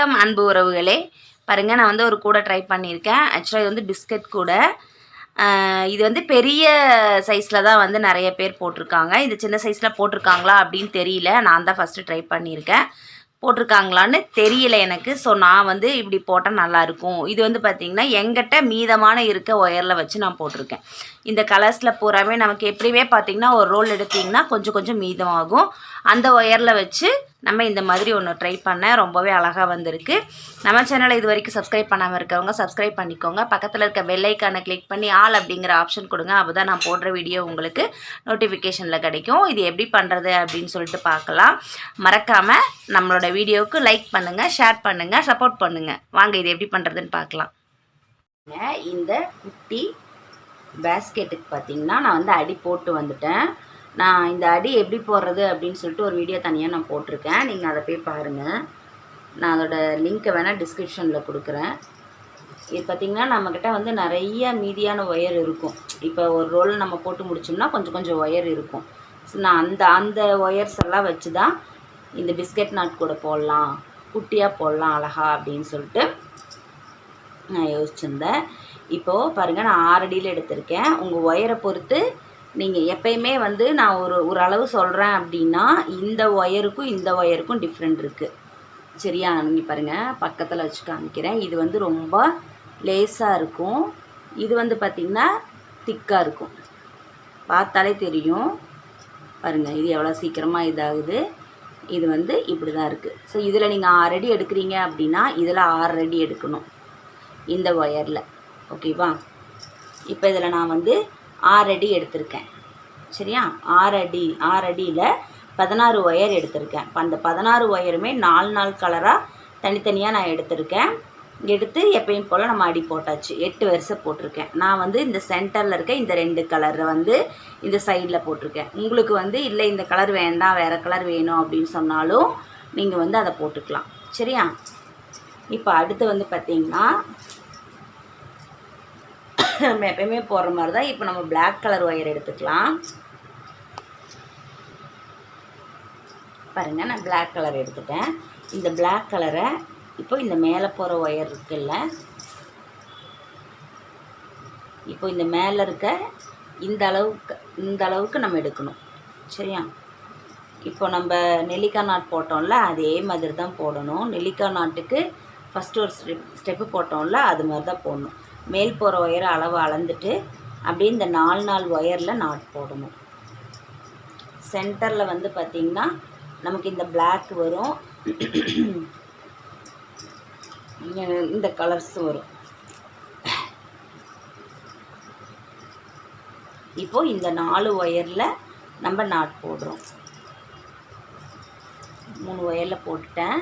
வணக்கம் அன்பு உறவுகளே. பாருங்கள் நான் வந்து ஒரு கூடை ட்ரை பண்ணியிருக்கேன். ஆக்சுவலாக இது வந்து பிஸ்கட் கூடை. இது வந்து பெரிய சைஸில் தான் வந்து நிறைய பேர் போட்டிருக்காங்க. இது சின்ன சைஸில் போட்டிருக்காங்களா அப்படின்னு தெரியல. நான் தான் ஃபஸ்ட்டு ட்ரை பண்ணியிருக்கேன். போட்டிருக்காங்களான்னு தெரியல எனக்கு. ஸோ நான் வந்து இப்படி போட்டால் நல்லாயிருக்கும் இது வந்து பார்த்திங்கன்னா எங்கிட்ட மீதமான இருக்க ஒயரில் வச்சு நான் போட்டிருக்கேன். இந்த கலர்ஸில் பூராமே நமக்கு எப்படியுமே பார்த்திங்கன்னா ஒரு ரோல் எடுத்திங்கன்னா கொஞ்சம் கொஞ்சம் மீதமாகும். அந்த ஒயரில் வச்சு நம்ம இந்த மாதிரி ஒன்று ட்ரை பண்ணேன் ரொம்பவே அழகாக வந்திருக்கு. நம்ம சேனலை இது வரைக்கும் சப்ஸ்கிரைப் பண்ணாமல் இருக்கவங்க சப்ஸ்கிரைப் பண்ணிக்கோங்க. பக்கத்தில் இருக்க வெள்ளைக்கான கிளிக் பண்ணி ஆல் அப்படிங்கிற ஆப்ஷன் கொடுங்க. அப்போ தான் நான் போடுற வீடியோ உங்களுக்கு நோட்டிஃபிகேஷனில் கிடைக்கும். இது எப்படி பண்ணுறது அப்படின்னு சொல்லிட்டு பார்க்கலாம். மறக்காமல் நம்மளோட வீடியோவுக்கு லைக் பண்ணுங்கள் ஷேர் பண்ணுங்கள் சப்போர்ட் பண்ணுங்கள் வாங்க இது எப்படி பண்ணுறதுன்னு பார்க்கலாம். இந்த குட்டி பேஸ்கெட்டுக்கு பார்த்தீங்கன்னா நான் வந்து அடி போட்டு வந்துட்டேன். நான் இந்த அடி எப்படி போடுறது அப்படின்னு சொல்லிட்டு ஒரு வீடியோ தனியாக நான் போட்டிருக்கேன். நீங்கள் அதை போய் பாருங்கள் நான் அதோட லிங்க்கை வேணால் டிஸ்கிரிப்ஷனில் கொடுக்குறேன். இது பார்த்திங்கன்னா நம்மக்கிட்ட வந்து நிறைய மீதியான ஒயர் இருக்கும். இப்போ ஒரு ரோல் நம்ம போட்டு முடிச்சோம்னா கொஞ்சம் கொஞ்சம் ஒயர் இருக்கும். ஸோ நான் அந்த அந்த ஒயர்ஸ் எல்லாம் வச்சு தான் இந்த பிஸ்கட் நாட் கூட போடலாம். குட்டியாக போடலாம் அழகா அப்படின்னு சொல்லிட்டு நான் யோசிச்சிருந்தேன். இப்போது பாருங்கள் நான் ஆறடியில் எடுத்திருக்கேன். உங்கள் ஒயரை பொறுத்து நீங்கள் எப்பயுமே வந்து நான் ஒரு ஒரு அளவு சொல்கிறேன் அப்படின்னா இந்த ஒயருக்கும் இந்த ஒயருக்கும் டிஃப்ரெண்ட் இருக்குது சரியா? நீங்கள் பாருங்கள் பக்கத்தில் வச்சு காமிக்கிறேன். இது வந்து ரொம்ப லேஸாக இருக்கும். இது வந்து பார்த்திங்கன்னா திக்காக இருக்கும். பார்த்தாலே தெரியும். பாருங்கள் இது எவ்வளோ சீக்கிரமாக இதாகுது. இது வந்து இப்படி தான் இருக்குது ஸோ இதில் நீங்கள் ஆறு அடி எடுக்கிறீங்க அப்படின்னா இதில் ஆறு அடி எடுக்கணும். இந்த ஒயரில் ஓகேவா இப்போ இதில் நான் வந்து ஆறு அடி எடுத்திருக்கேன். சரியா? ஆறு அடி ஆறு அடியில் பதினாறு ஒயர் எடுத்திருக்கேன். இப்போ அந்த பதினாறு ஒயருமே நாலு நாலு கலராக தனித்தனியாக நான் எடுத்திருக்கேன். எடுத்து எப்பயும் போல் நம்ம அடி போட்டாச்சு. எட்டு வருஷம் போட்டிருக்கேன். நான் வந்து இந்த சென்டரில் இருக்க இந்த ரெண்டு கலரை வந்து இந்த சைடில் போட்டிருக்கேன். உங்களுக்கு வந்து இல்லை இந்த கலர் வேண்டாம் வேறு கலர் வேணும் அப்படின்னு சொன்னாலும் நீங்கள் வந்து அதை போட்டுக்கலாம். சரியா? இப்போ அடுத்து வந்து பார்த்திங்கன்னா நம்ம எப்பயுமே போடுற மாதிரி தான் இப்போ நம்ம பிளாக் கலர் ஒயர் எடுத்துக்கலாம். பாருங்கள் நான் பிளாக் கலர் எடுத்துட்டேன். இந்த பிளாக் கலரை இப்போ இந்த மேலே போகிற ஒயர் இருக்குல்ல இப்போ இந்த மேலே இருக்க இந்த அளவுக்கு இந்த அளவுக்கு நம்ம எடுக்கணும். சரியா? இப்போ நம்ம நெல்லிக்காய் நாட் போட்டோம்ல அதே மாதிரி தான் போடணும். நெல்லிக்காய் நாட்டுக்கு ஃபஸ்ட்டு ஒரு ஸ்டெப் ஸ்டெப்பு போட்டோம்ல அது மாதிரி தான் போடணும். மேல் போகிற ஒயரை அளவு அளந்துட்டு அப்படியே இந்த நாலு நாலு ஒயரில் நாட் போடணும். சென்டரில் வந்து பார்த்திங்கன்னா நமக்கு இந்த பிளாக் வரும். இந்த கலர்ஸ் வரும். இப்போ இந்த நாலு ஒயரில் நம்ம நாட் போடுறோம். மூணு ஒயரில் போட்டுட்டேன்.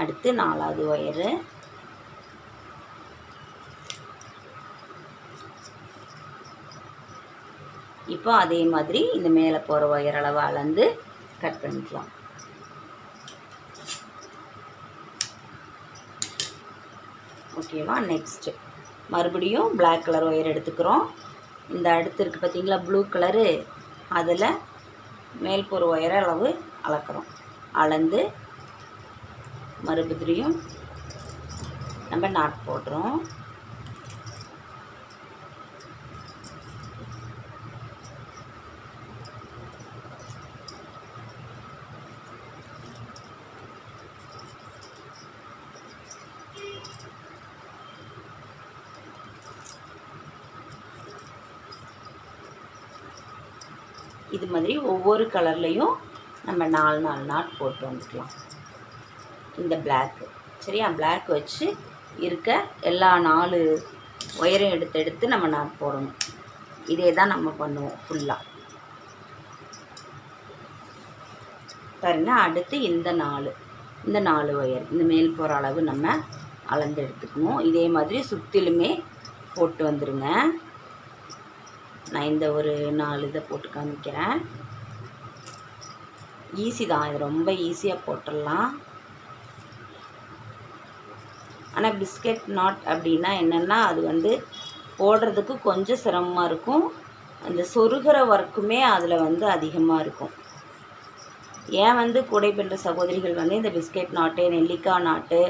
அடுத்து நாலாவது ஒயரு. இப்போ அதே மாதிரி இந்த மேலே போகிற ஒயர் அளவு அளந்து கட் பண்ணிக்கலாம். ஓகேவா நெக்ஸ்ட்டு மறுபடியும் பிளாக் கலர் ஒயர் எடுத்துக்கிறோம். இந்த அடுத்து இருக்குது பார்த்தீங்களா ப்ளூ கலரு அதில் மேல் போகிற ஒயரை அளவு அளக்குறோம். அளந்து மறுபடியும் நம்ம நாட் போடுறோம். இது மாதிரி ஒவ்வொரு கலர்லேயும் நம்ம நாலு நாலு நாட் போட்டு வந்துக்கலாம். இந்த பிளாக்கு சரியா? பிளாக் வச்சு இருக்க எல்லா நாலு ஒயரையும் எடுத்து எடுத்து நம்ம நாட் போடணும். இதே தான் நம்ம பண்ணுவோம் ஃபுல்லாக பாருங்க அடுத்து இந்த நாலு. இந்த நாலு ஒயர் இந்த மேல் போகிற அளவு நம்ம அளந்து எடுத்துக்கணும். இதே மாதிரி சுற்றிலுமே போட்டு வந்துடுங்க நான் இந்த ஒரு நாலு இதை போட்டு காமிக்கிறேன். ஈஸி தான் இது ரொம்ப ஈஸியாக போட்டுடலாம். ஆனால் பிஸ்கட் நாட் அப்படின்னா என்னென்னா அது வந்து போடுறதுக்கு கொஞ்சம் சிரமமாக இருக்கும். அந்த சொருகிற ஒர்க்குமே அதில் வந்து அதிகமாக இருக்கும். ஏன் வந்து கூடை பின்ற சகோதரிகள் வந்து இந்த பிஸ்கெட் நாட்டு நெல்லிக்காய் நாட்டு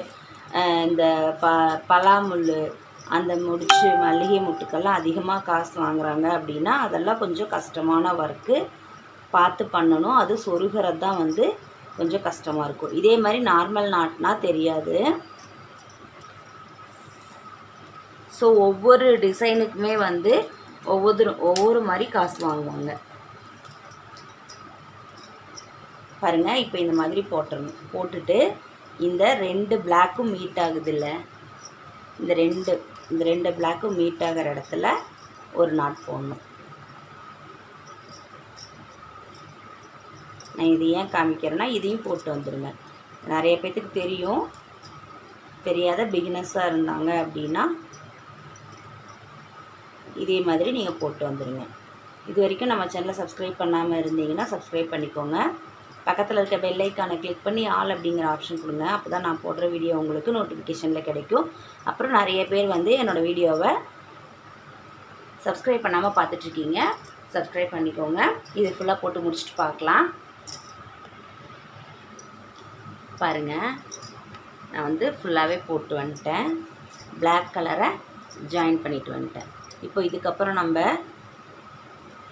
இந்த ப பலாமுள் அந்த முடிச்சு மல்லிகை முட்டுக்கெல்லாம் அதிகமாக காசு வாங்குறாங்க அப்படின்னா அதெல்லாம் கொஞ்சம் கஷ்டமான ஒர்க்கு பார்த்து பண்ணணும். அது சொருகிறது தான் வந்து கொஞ்சம் கஷ்டமாக இருக்கும். இதே மாதிரி நார்மல் நாட்னா தெரியாது. ஸோ ஒவ்வொரு டிசைனுக்குமே வந்து ஒவ்வொரு ஒவ்வொரு மாதிரி காசு வாங்குவாங்க. பாருங்கள் இப்போ இந்த மாதிரி போட்டுடணும் போட்டுட்டு இந்த ரெண்டு பிளாக்கும் மீட் ஆகுது இல்லை இந்த ரெண்டு இந்த ரெண்டு பிளாக்கும் மீட் ஆகிற இடத்துல ஒரு நாட் போடணும். நான் இது ஏன் காமிக்கிறேன்னா இதையும் போட்டு வந்துடுங்க நிறைய பேர்த்துக்கு தெரியும். தெரியாத பிகினஸாக இருந்தாங்க அப்படின்னா இதே மாதிரி நீங்கள் போட்டு வந்துடுங்க இது வரைக்கும் நம்ம சேனலை சப்ஸ்கிரைப் பண்ணாமல் இருந்தீங்கன்னா சப்ஸ்கிரைப் பண்ணிக்கோங்க. பக்கத்தில் இருக்க பெல் கிளிக் பண்ணி ஆல் அப்படிங்கிற ஆப்ஷன் கொடுங்க. அப்போ தான் நான் போடுற வீடியோ உங்களுக்கு நோட்டிஃபிகேஷனில் கிடைக்கும். அப்புறம் நிறைய பேர் வந்து என்னோடய வீடியோவை சப்ஸ்கிரைப் பண்ணாமல் பார்த்துட்ருக்கீங்க சப்ஸ்கிரைப் பண்ணிக்கோங்க. இது ஃபுல்லாக போட்டு முடிச்சுட்டு பார்க்கலாம். பாருங்கள் நான் வந்து ஃபுல்லாகவே போட்டு வந்துட்டேன். பிளாக் கலரை ஜாயின் பண்ணிட்டு வந்துட்டேன். இப்போ இதுக்கப்புறம் நம்ம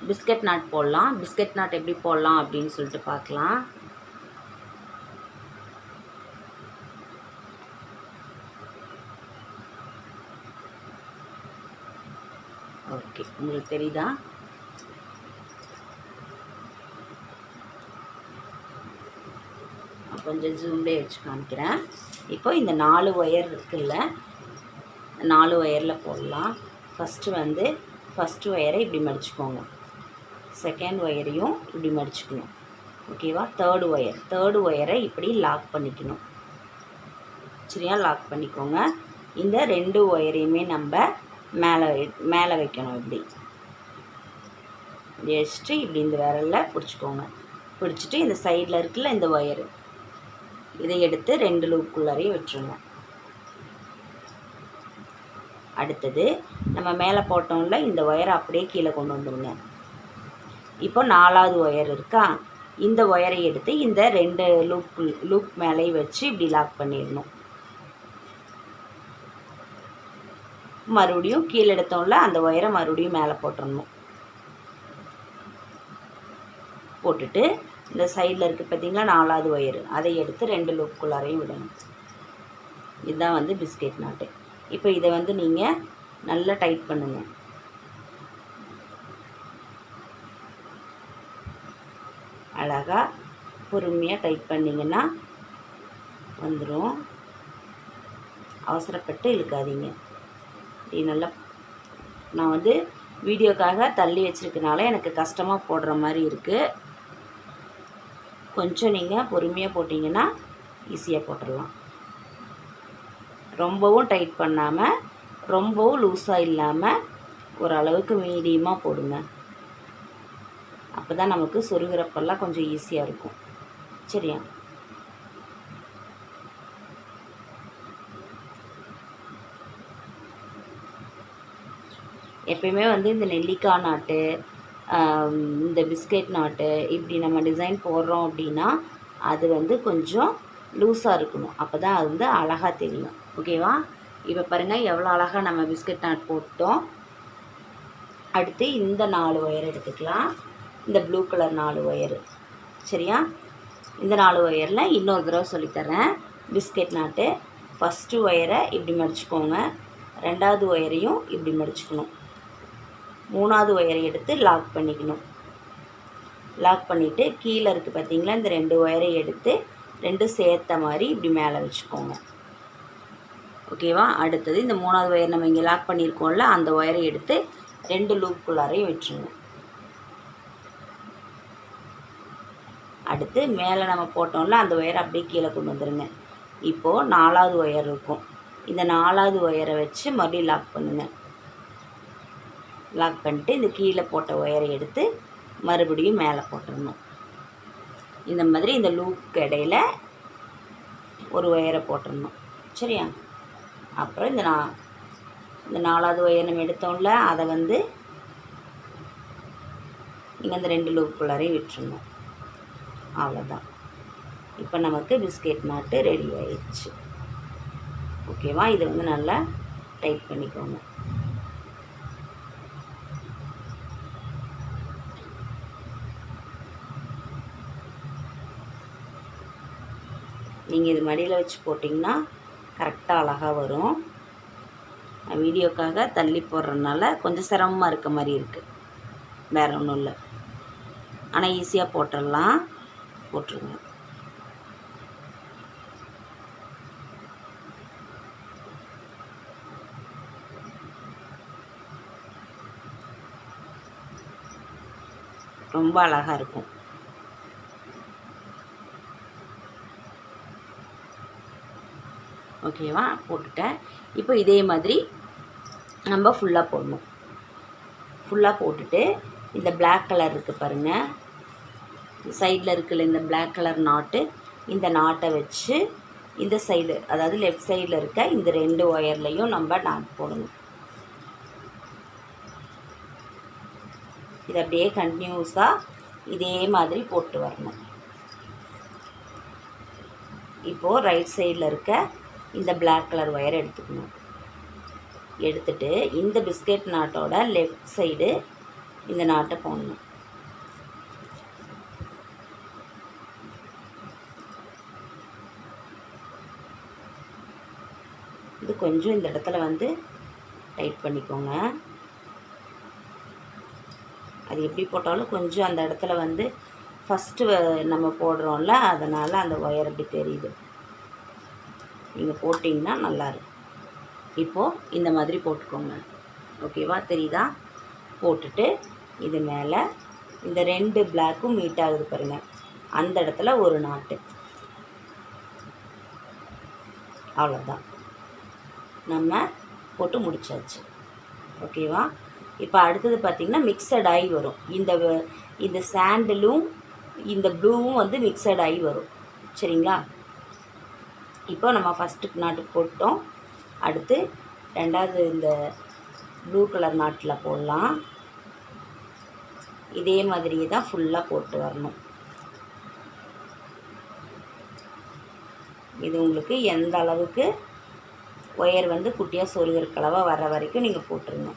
பிஸ்கட் நாட் போடலாம். பிஸ்கட் நாட் எப்படி போடலாம் அப்படின்னு சொல்லிட்டு பார்க்கலாம். ஓகே உங்களுக்கு தெரியுதா? கொஞ்சம் ஜூம்லே வச்சு காமிக்கிறேன். இப்போ இந்த நாலு ஒயர் இருக்குல்ல நாலு ஒயரில் போடலாம். ஃபஸ்ட்டு வந்து ஃபஸ்ட்டு ஒயரை இப்படி மடிச்சுக்கோங்க. செகண்ட் ஒயரையும் இப்படி மடிச்சுக்கணும். ஓகேவா தேர்டு ஒயர் தேர்டு ஒயரை இப்படி லாக் பண்ணிக்கணும். சரியா? லாக் பண்ணிக்கோங்க. இந்த ரெண்டு ஒயரையுமே நம்ம மேலே மேலே வைக்கணும் இப்படி. இப்படி வச்சுட்டு இப்படி இந்த விரலில் பிடிச்சிக்கோங்க. பிடிச்சிட்டு இந்த சைடில் இருக்குல்ல இந்த ஒயரு இதை எடுத்து ரெண்டு லூப்புக்குள்ளாரையும் விட்டுருங்க. அடுத்தது நம்ம மேலே போட்டோம்ல இந்த ஒயரை அப்படியே கீழே கொண்டு வந்துடுங்க இப்போ நாலாவது ஒயர் இருக்கா? இந்த ஒயரை எடுத்து இந்த ரெண்டு லூப் லூப் மேலே வச்சு இப்படி லாக் பண்ணிடணும். மறுபடியும் கீழே எடுத்தோம்ல அந்த ஒயரை மறுபடியும் மேலே போட்டுடணும். போட்டுட்டு இந்த சைடில் இருக்குது பார்த்திங்களா நாலாவது ஒயரு. அதை எடுத்து ரெண்டு லூப்புக்குள்ளாரையும் விடணும். இதுதான் வந்து பிஸ்கெட் நாட்டு. இப்போ இதை வந்து நீங்கள் நல்லா டைட் பண்ணுங்கள் அழகாக பொறுமையாக டைட் பண்ணிங்கன்னா வந்துடும் அவசரப்பட்டு இழுக்காதீங்க. இப்படி நல்லா நான் வந்து வீடியோக்காக தள்ளி வச்சுருக்கனால எனக்கு கஷ்டமாக போடுற மாதிரி இருக்குது கொஞ்சம் நீங்கள் பொறுமையாக போட்டிங்கன்னா ஈஸியாக போட்டுடலாம் ரொம்பவும் டைட் பண்ணாமல் ரொம்பவும் லூஸாக இல்லாமல் ஓரளவுக்கு மீடியமாக போடுங்க. அப்போ தான் நமக்கு சொருகிறப்பெல்லாம் கொஞ்சம் ஈஸியாக இருக்கும். சரியா? எப்பயுமே வந்து இந்த நெல்லிக்காய் நாட்டு இந்த பிஸ்கெட் நாட்டு இப்படி நம்ம டிசைன் போடுறோம் அப்படின்னா அது வந்து கொஞ்சம் லூஸாக இருக்கணும். அப்போ தான் அது வந்து அழகாக தெரியும். ஓகேவா இப்போ பாருங்கள் எவ்வளோ அழகாக நம்ம பிஸ்கெட் நாட் போட்டோம். அடுத்து இந்த நாலு ஒயர் எடுத்துக்கலாம். இந்த ப்ளூ கலர் நாலு ஒயரு சரியா? இந்த நாலு ஒயரில் இன்னொரு தடவை சொல்லித்தரேன் பிஸ்கெட் நாட்டு ஃபஸ்ட்டு ஒயரை இப்படி மடிச்சுக்கோங்க. ரெண்டாவது ஒயரையும் இப்படி மடிச்சுக்கணும். மூணாவது ஒயரை எடுத்து லாக் பண்ணிக்கணும். லாக் பண்ணிவிட்டு கீழே இருக்குது பார்த்தீங்களா இந்த ரெண்டு ஒயரை எடுத்து ரெண்டும் சேர்த்த மாதிரி இப்படி மேலே வச்சுக்கோங்க. ஓகேவா அடுத்தது இந்த மூணாவது ஒயர் நம்ம இங்கே லாக் பண்ணியிருக்கோம்ல அந்த ஒயரை எடுத்து ரெண்டு லூப்புக்குள்ளாரையும் விட்டுருங்க. அடுத்து மேலே நம்ம போட்டோம்ல அந்த ஒயரை அப்படியே கீழே கொண்டு வந்துடுங்க இப்போது நாலாவது ஒயர் இருக்கும். இந்த நாலாவது ஒயரை வச்சு மறுபடியும் லாக் பண்ணுங்க. லாக் பண்ணிட்டு இந்த கீழே போட்ட ஒயரை எடுத்து மறுபடியும் மேலே போட்டுடணும் இந்த மாதிரி இந்த லூப்க்கு இடையில ஒரு ஒயரை போட்டுடணும் சரியா? அப்புறம் இந்த நா இந்த நாலாவது ஒயர் நம்ம எடுத்தோம்ல அதை வந்து இங்கே இந்த ரெண்டு குள்ளாரையும் விட்டுருணும் அவ்வளோதான் இப்போ நமக்கு பிஸ்கெட் மாட்டு ரெடி ஆயிடுச்சு. ஓகேவா இதை வந்து நல்லா டைட் பண்ணிக்கோங்க. நீங்கள் இது மடியில் வச்சு போட்டிங்கன்னா கரெக்டாக அழகாக வரும். வீடியோக்காக தள்ளி போடுறதுனால கொஞ்சம் சிரமமாக இருக்க மாதிரி இருக்குது வேறு ஒன்றும் இல்லை. ஆனால் ஈஸியாக போட்டுடலாம். போட்டுருங்க. ரொம்ப அழகாக இருக்கும். ஓகேவா? போட்டுட்டேன். இப்போ இதே மாதிரி நம்ம ஃபுல்லாக போடணும். ஃபுல்லாக போட்டுட்டு இந்த பிளாக் கலர் இருக்குது பாருங்கள் சைடில் இருக்கிற இந்த பிளாக் கலர் நாட்டு இந்த நாட்டை வச்சு இந்த சைடு அதாவது லெஃப்ட் சைடில் இருக்க இந்த ரெண்டு ஒயர்லேயும் நம்ம நாட் போடணும். இது அப்படியே கண்டினியூஸாக இதே மாதிரி போட்டு வரணும். இப்போது ரைட் சைடில் இருக்க இந்த பிளாக் கலர் ஒயர் எடுத்துக்கணும். எடுத்துட்டு இந்த பிஸ்கெட் நாட்டோட லெஃப்ட் சைடு இந்த நாட்டை போடணும். கொஞ்சம் இந்த இடத்துல வந்து டைட் பண்ணிக்கோங்க. அது எப்படி போட்டாலும் கொஞ்சம் அந்த இடத்துல வந்து ஃபஸ்ட்டு நம்ம போடுறோம்ல அதனால் அந்த ஒயர் அப்படி தெரியுது. நீங்கள் போட்டிங்கன்னா நல்லாயிருக்கும் இப்போது இந்த மாதிரி போட்டுக்கோங்க. ஓகேவா தெரியுதா? போட்டுட்டு இது மேலே இந்த ரெண்டு பிளாக்கும் மீட் ஆகுது பாருங்கள் அந்த இடத்துல ஒரு நாட்டு அவ்வளோதான் நம்ம போட்டு முடிச்சாச்சு. ஓகேவா இப்போ அடுத்தது பார்த்திங்கன்னா மிக்சட் ஆகி வரும். இந்த இந்த சாண்டிலும் இந்த ப்ளூவும் வந்து மிக்சட் ஆகி வரும். சரிங்களா? இப்போ நம்ம ஃபஸ்ட்டு நாட்டுக்கு போட்டோம். அடுத்து ரெண்டாவது இந்த ப்ளூ கலர் நாட்டில் போடலாம். இதே மாதிரியே தான் ஃபுல்லாக போட்டு வரணும். இது உங்களுக்கு எந்த அளவுக்கு ஒயர் வந்து குட்டியாக சொருகிற அளவாக வர்ற வரைக்கும் நீங்கள் போட்டுருங்க.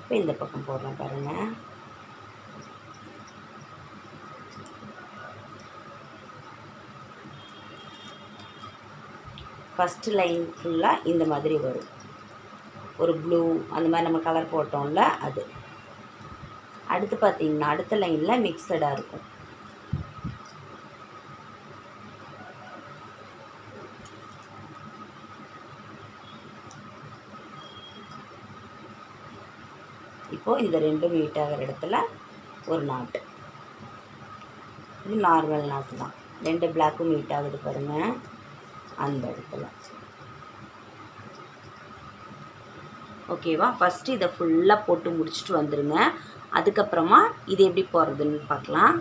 இப்போ இந்த பக்கம் போடுறேன் பாருங்கள் ஃபஸ்ட்டு லைன் ஃபுல்லாக இந்த மாதிரி வரும். ஒரு ப்ளூ அந்த மாதிரி நம்ம கலர் போட்டோம்ல அது. அடுத்து பார்த்தீங்கன்னா அடுத்த லைனில் மிக்சடாக இருக்கும். இப்போது இந்த ரெண்டும் மீட் ஆகிற இடத்துல ஒரு நாட்டு இது நார்மல் நாட்டு தான். ரெண்டு பிளாக்கும் மீட் ஆகுது பாருங்கள் அந்த இடத்துல. ஓகேவா ஃபஸ்ட்டு இதை ஃபுல்லாக போட்டு முடிச்சுட்டு வந்துடுங்க அதுக்கப்புறமா இது எப்படி போகிறதுன்னு பார்க்கலாம்.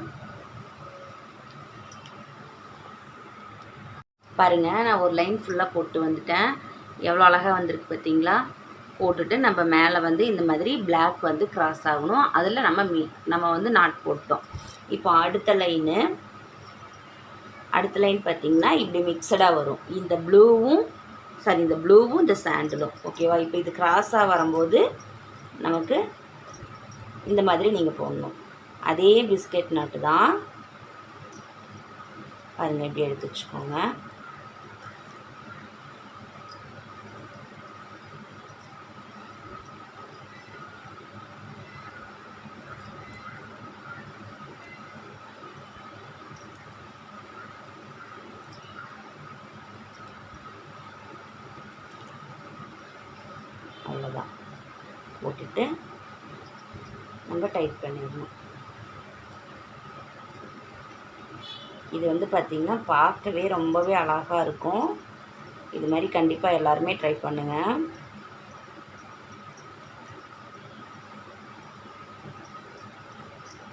பாருங்கள் நான் ஒரு லைன் ஃபுல்லாக போட்டு வந்துட்டேன். எவ்வளோ அழகாக வந்திருக்கு பார்த்தீங்களா? போட்டுட்டு நம்ம மேலே வந்து இந்த மாதிரி பிளாக் வந்து கிராஸ் ஆகணும். அதில் நம்ம மீ நம்ம வந்து நாட் போட்டோம். இப்போ அடுத்த லைனு அடுத்த லைன் பார்த்திங்கன்னா இப்படி மிக்சடாக வரும். இந்த ப்ளூவும் சாரி இந்த ப்ளூவும் இந்த சாண்டிலும் ஓகேவா இப்போ இது கிராஸாக வரும்போது நமக்கு இந்த மாதிரி நீங்கள் போடணும். அதே பிஸ்கெட் நட்டு தான் பாருங்கள் இப்படி எடுத்து வச்சுக்கோங்க. அவ்வளோதான் போட்டுட்டு நம்ம டைட் பண்ணிடணும். இது வந்து பார்த்திங்கன்னா பார்க்கவே ரொம்பவே அழகாக இருக்கும். இது மாதிரி கண்டிப்பாக எல்லாருமே ட்ரை பண்ணுங்கள்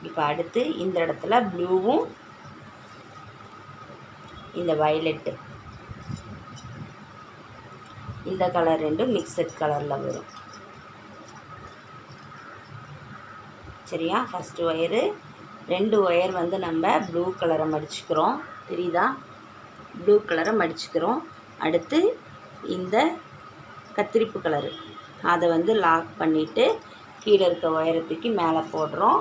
இப்போ அடுத்து இந்த இடத்துல ப்ளூவும் இந்த வயலட்டு இந்த கலர் ரெண்டும் மிக்சட் கலரில் வரும். சரியா? ஃபஸ்ட்டு ஒயரு ரெண்டு ஒயர் வந்து நம்ம ப்ளூ கலரை மடிச்சுக்கிறோம். தெரியுதா? ப்ளூ கலரை மடிச்சுக்கிறோம். அடுத்து இந்த கத்திரிப்பு கலரு அதை வந்து லாக் பண்ணிவிட்டு கீழே இருக்க ஒயரை தூக்கி மேலே போடுறோம்.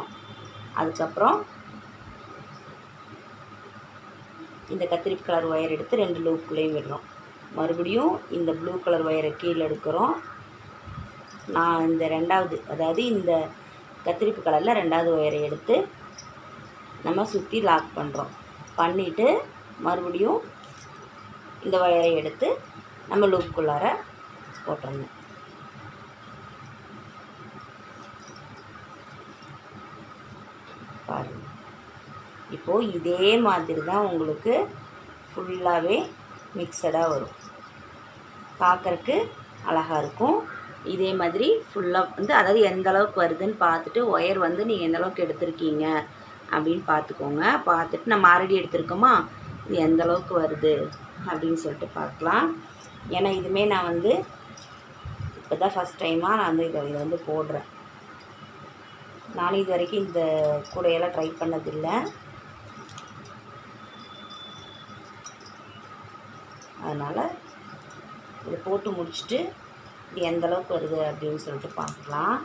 அதுக்கப்புறம் இந்த கத்திரிப்பு கலர் ஒயர் எடுத்து ரெண்டு லூப்புக்குள்ளேயும் விடுறோம். மறுபடியும் இந்த ப்ளூ கலர் ஒயரை கீழே எடுக்கிறோம். நான் இந்த ரெண்டாவது அதாவது இந்த கத்திரிப்பு கலரில் ரெண்டாவது ஒயரை எடுத்து நம்ம சுற்றி லாக் பண்ணுறோம் பண்ணிவிட்டு மறுபடியும் இந்த ஒயரை எடுத்து நம்ம லூப்புக்குள்ளார போட்டுறணும். பாருங்கள் இப்போது இதே மாதிரி தான் உங்களுக்கு ஃபுல்லாகவே மிக்சடாக வரும். பார்க்குறக்கு அழகாக இருக்கும். இதே மாதிரி ஃபுல்லாக வந்து அதாவது எந்த அளவுக்கு வருதுன்னு பார்த்துட்டு ஒயர் வந்து நீங்கள் எந்த அளவுக்கு எடுத்திருக்கீங்க அப்படின்னு பார்த்துக்கோங்க. பார்த்துட்டு நம்ம ஆல்ரெடி எடுத்திருக்கோமா? இது எந்த அளவுக்கு வருது அப்படின்னு சொல்லிட்டு பார்க்கலாம். ஏன்னா இதுவுமே நான் வந்து இப்போ தான் ஃபஸ்ட் டைமாக நான் வந்து இதை இதை வந்து போடுறேன். நானும் இது வரைக்கும் இந்த கூடையெல்லாம் ட்ரை பண்ணதில்லை. அதனால் இதை போட்டு முடிச்சுட்டு இது எந்த அளவுக்கு வருது அப்படின்னு சொல்லிட்டு பார்க்கலாம்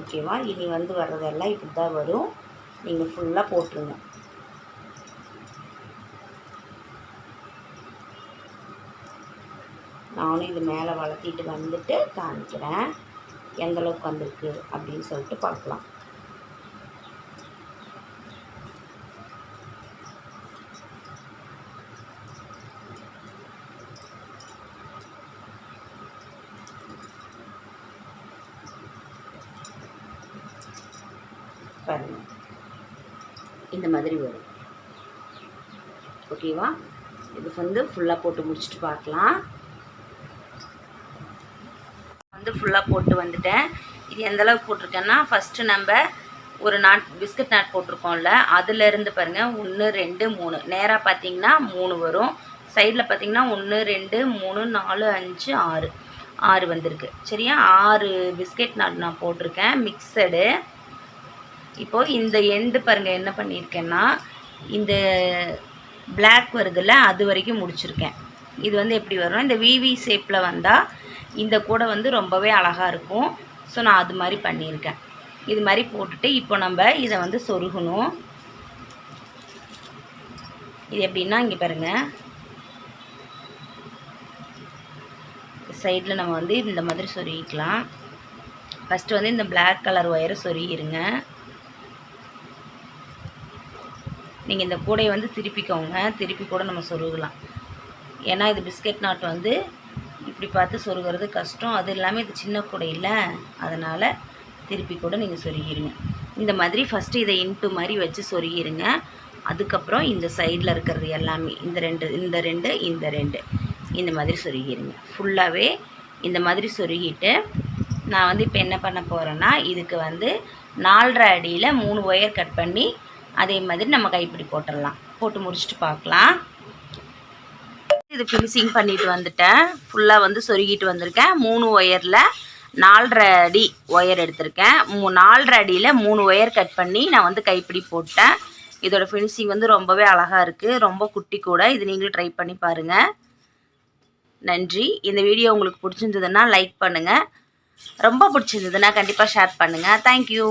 ஓகேவா? இனி வந்து வர்றதெல்லாம் இப்படி தான் வரும் நீங்கள் ஃபுல்லாக போட்டுருங்க. நானும் இது மேலே வளர்த்திட்டு வந்துட்டு காமிக்கிறேன். எந்தளவுக்கு வந்திருக்கு அப்படின்னு சொல்லிட்டு பார்க்கலாம் பாருங்க இந்த மாதிரி வரும். ஓகேவா இது வந்து ஃபுல்லாக போட்டு முடிச்சுட்டு பார்க்கலாம். வந்து ஃபுல்லாக போட்டு வந்துட்டேன். இது எந்த அளவுக்கு போட்டிருக்கேன்னா ஃபஸ்ட்டு நம்ம ஒரு நாட் பிஸ்கட் நாட் போட்டிருக்கோம்ல அதுலேருந்து பாருங்கள் ஒன்று ரெண்டு மூணு. நேராக பார்த்தீங்கன்னா மூணு வரும். சைடில் பார்த்தீங்கன்னா ஒன்று ரெண்டு மூணு நாலு அஞ்சு ஆறு. ஆறு வந்திருக்கு. சரியா? ஆறு பிஸ்கட் நாட் நான் போட்டிருக்கேன். மிக்சடு இப்போது இந்த எண்டு பாருங்கள் என்ன பண்ணியிருக்கேன்னா இந்த பிளாக் வருதுல்ல அது வரைக்கும் முடிச்சிருக்கேன். இது வந்து எப்படி வரும்? இந்த விவி ஷேப்பில் வந்தால் இந்த கூடை வந்து ரொம்பவே அழகாக இருக்கும். ஸோ நான் அது மாதிரி பண்ணியிருக்கேன். இது மாதிரி போட்டுட்டு இப்போ நம்ம இதை வந்து சொருகணும். இது எப்படின்னா இங்கே பாருங்கள் சைடில் நம்ம வந்து இந்த மாதிரி சொருகிக்கலாம். ஃபஸ்ட்டு வந்து இந்த பிளாக் கலர் ஒயரை சொருகிருங்க. நீங்கள் இந்த கூடையை வந்து திருப்பிக்கோங்க. திருப்பி கூட நம்ம சொருகலாம். ஏன்னா இது பிஸ்கட் நாட் வந்து இப்படி பார்த்து சொருகிறது கஷ்டம். அது இல்லாமல் இது சின்ன கூடை இல்லை. அதனால் திருப்பி கூட நீங்கள் சொருகிருங்க. இந்த மாதிரி ஃபஸ்ட்டு இதை இன்ட்டு மாதிரி வச்சு சொருகிருங்க. அதுக்கப்புறம் இந்த சைடில் இருக்கிறது எல்லாமே இந்த ரெண்டு இந்த ரெண்டு இந்த ரெண்டு இந்த மாதிரி சொருகிருங்க. ஃபுல்லாகவே இந்த மாதிரி சொருகிட்டு நான் வந்து இப்போ என்ன பண்ண போகிறேன்னா இதுக்கு வந்து நாலரை அடியில் மூணு ஒயர் கட் பண்ணி அதே மாதிரி நம்ம கைப்பிடி போட்டுடலாம் போட்டு முடிச்சுட்டு பார்க்கலாம். இது ஃபினிஷிங் பண்ணிட்டு வந்துட்டேன். ஃபுல்லாக வந்து சொருகிட்டு வந்திருக்கேன். மூணு ஒயரில் நாலரை அடி ஒயர் எடுத்திருக்கேன். மூ நாலரை அடியில் மூணு ஒயர் கட் பண்ணி நான் வந்து கைப்பிடி போட்டேன். இதோட ஃபினிஷிங் வந்து ரொம்பவே அழகாக இருக்குது ரொம்ப குட்டி கூட. இது நீங்களும் ட்ரை பண்ணி பாருங்கள் நன்றி. இந்த வீடியோ உங்களுக்கு பிடிச்சிருந்ததுன்னா லைக் பண்ணுங்கள் ரொம்ப பிடிச்சிருந்ததுன்னா கண்டிப்பாக ஷேர் பண்ணுங்கள் தேங்க்யூ